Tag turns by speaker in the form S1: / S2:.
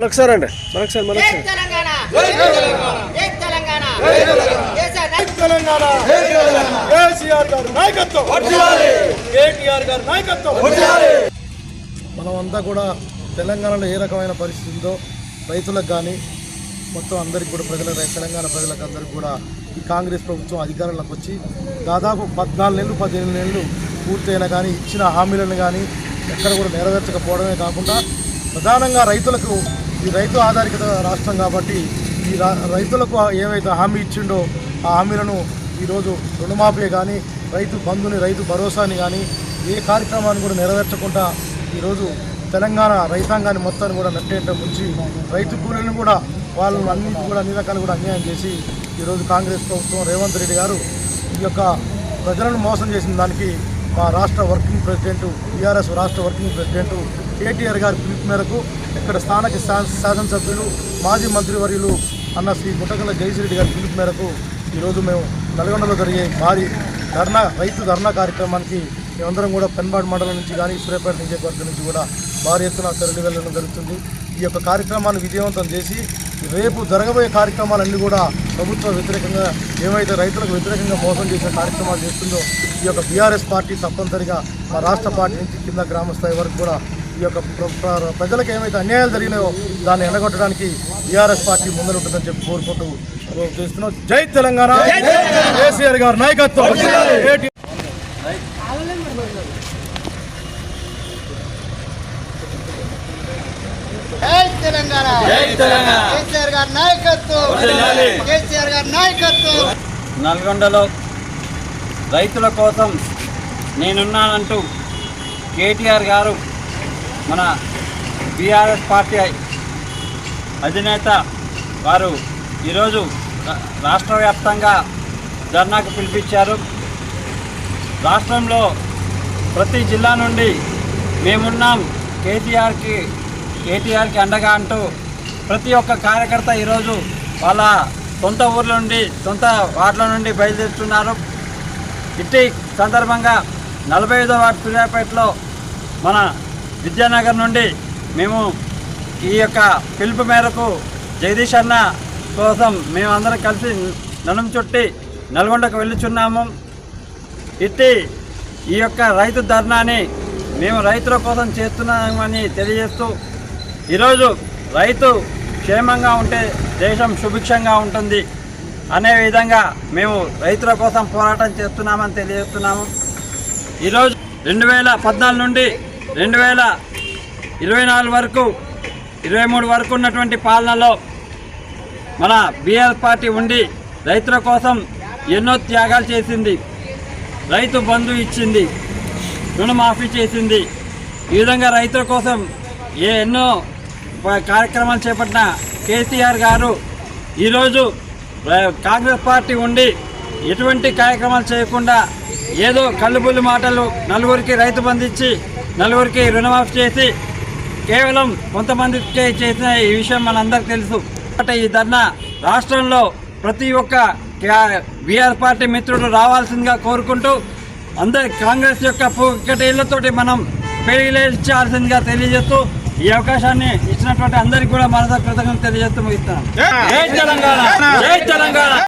S1: మరొకసారి అండి
S2: మనమంతా కూడా తెలంగాణలో ఏ రకమైన పరిస్థితి ఉందో రైతులకు కానీ మొత్తం అందరికి కూడా ప్రజలకు తెలంగాణ ప్రజలకు అందరికి కూడా ఈ కాంగ్రెస్ ప్రభుత్వం అధికారంలోకి వచ్చి దాదాపు పద్నాలుగు నెలలు పదిహేను నెలలు పూర్తయినా కానీ ఇచ్చిన హామీలను కానీ ఎక్కడ కూడా నెరవేర్చకపోవడమే కాకుండా ప్రధానంగా రైతులకు ఈ రైతు ఆధారిత రాష్ట్రం కాబట్టి ఈ రా- రైతులకు ఏవైతే హామీ ఇచ్చిండో ఆ హామీలను ఈరోజు రుణమాఫీ కానీ రైతు బంధుని రైతు భరోసాని కానీ ఏ కార్యక్రమాన్ని కూడా నెరవేర్చకుండా ఈరోజు తెలంగాణ రైతాంగాన్ని మొత్తాన్ని కూడా నట్టేట ముంచి రైతు కూలీలను కూడా వాళ్ళని అన్నింటి కూడా అన్ని రకాలు కూడా అన్యాయం చేసి ఈరోజు కాంగ్రెస్ ప్రభుత్వం రేవంత్ రెడ్డి గారు ఈ యొక్క ప్రజలను మోసం చేసిన దానికి మా రాష్ట్ర వర్కింగ్ ప్రెసిడెంట్ టీఆర్ఎస్ రాష్ట్ర వర్కింగ్ ప్రెసిడెంట్ కేటీఆర్ గారి పిలుపు మేరకు ఇక్కడ స్థానిక శాసనసభ్యులు మాజీ మంత్రివర్యులు అన్న శ్రీ గుట్టగల జయశ్రెడ్డి గారి పిలుపు మేరకు ఈరోజు మేము నల్గొండలో జరిగే భారీ ధర్నా రైతు ధర్నా కార్యక్రమానికి మేమందరం కూడా పెన్బాడ్ మండలం నుంచి కానీ సూర్యాపేట నియోజకవర్గం నుంచి కూడా భారీ ఎత్తున తరలి వెళ్ళడం జరుగుతుంది. ఈ యొక్క కార్యక్రమాన్ని విజయవంతం చేసి రేపు జరగబోయే కార్యక్రమాలన్నీ కూడా ప్రభుత్వ వ్యతిరేకంగా ఏమైతే రైతులకు వ్యతిరేకంగా మోసం చేసే కార్యక్రమాలు చేస్తుందో ఈ యొక్క బీఆర్ఎస్ పార్టీ తప్పనిసరిగా మా రాష్ట్ర పార్టీ నుంచి కింద గ్రామ స్థాయి వరకు కూడా ఈ యొక్క ప్ర- ప్ర- ప్రజలకు ఏమైతే అన్యాయాలు జరిగినాయో దాన్ని ఎండగొట్టడానికి బీఆర్ఎస్ పార్టీ ముందరుంటుందని చెప్పి కోరుకుంటూ చేస్తున్నాం. జై తెలంగాణ. కేసీఆర్ గారు నాయకత్వం. కేటీ-
S3: జై తెలంగాణ. కేసీఆర్ గారి నాయకత్వం. కేసీఆర్ గారి నాయకత్వం.
S4: నల్గొండలో రైతుల కోసం నేనున్నానంటూ కేటీఆర్ గారు మన బీఆర్ఎస్ పార్టీ అధినేత వారు ఈరోజు రాష్ట్ర వ్యాప్తంగా ధర్నాకు పిలిపించారు. రాష్ట్రంలో ప్రతి జిల్లా నుండి మేమున్నాం. కేటీఆర్కి కేటీఆర్కి అండగా అంటూ ప్రతి ఒక్క కార్యకర్త ఈరోజు వాళ్ళ సొంత ఊర్ల నుండి సొంత వార్డుల నుండి బయలుదేరుతున్నారు. ఇట్టి సందర్భంగా నలభై ఐదో వార్డు సూర్యాపేటలో మన విద్యానగర్ నుండి మేము ఈ యొక్క పిలుపు మేరకు జగదీష్ అన్న కోసం మేమందరం కలిసి నడుం చుట్టి నల్గొండకు వెళ్ళుచున్నాము. ఇట్టి ఈ యొక్క రైతు ధర్నాని మేము రైతుల కోసం చేస్తున్నామని తెలియజేస్తూ ఈరోజు రైతు క్షేమంగా ఉంటే దేశం సుభిక్షంగా ఉంటుంది. అనే విధంగా మేము రైతుల కోసం పోరాటం చేస్తున్నామని తెలియజేస్తున్నాము. ఈరోజు రెండు వేల పద్నాలుగు నుండి రెండు వేల ఇరవై నాలుగు వరకు ఇరవై మూడు వరకు ఉన్నటువంటి పాలనలో మన బీఆర్ పార్టీ ఉండి రైతుల కోసం ఎన్నో త్యాగాలు చేసింది. రైతు బంధు ఇచ్చింది. రుణమాఫీ చేసింది. ఈ విధంగా రైతుల కోసం ఏ ఎన్నో కార్యక్రమాలు చేపట్టిన కేసీఆర్ గారు ఈరోజు కాంగ్రెస్ పార్టీ ఉండి ఎటువంటి కార్యక్రమాలు చేయకుండా ఏదో కళ్ళుబుల్లి మాటలు నలుగురికి రైతు బంధించి నలుగురికి రుణమాఫీ చేసి కేవలం కొంతమందికే చేసిన ఈ విషయం మనందరికీ తెలుసు. అంటే ఈ ధర్నా రాష్ట్రంలో ప్రతి ఒక్క బీఆర్ పార్టీ మిత్రుడు రావాల్సిందిగా కోరుకుంటూ అందరి కాంగ్రెస్ యొక్క పూకటేళ్ళతోటి మనం పెరిగిలేచాల్సిందిగా తెలియజేస్తూ ఈ అవకాశాన్ని ఇచ్చినటువంటి అందరికీ కూడా మనసా కృతజ్ఞతలు తెలియజేస్తూ ముగిస్తున్నాం. జై తెలంగాణ. జై తెలంగాణ.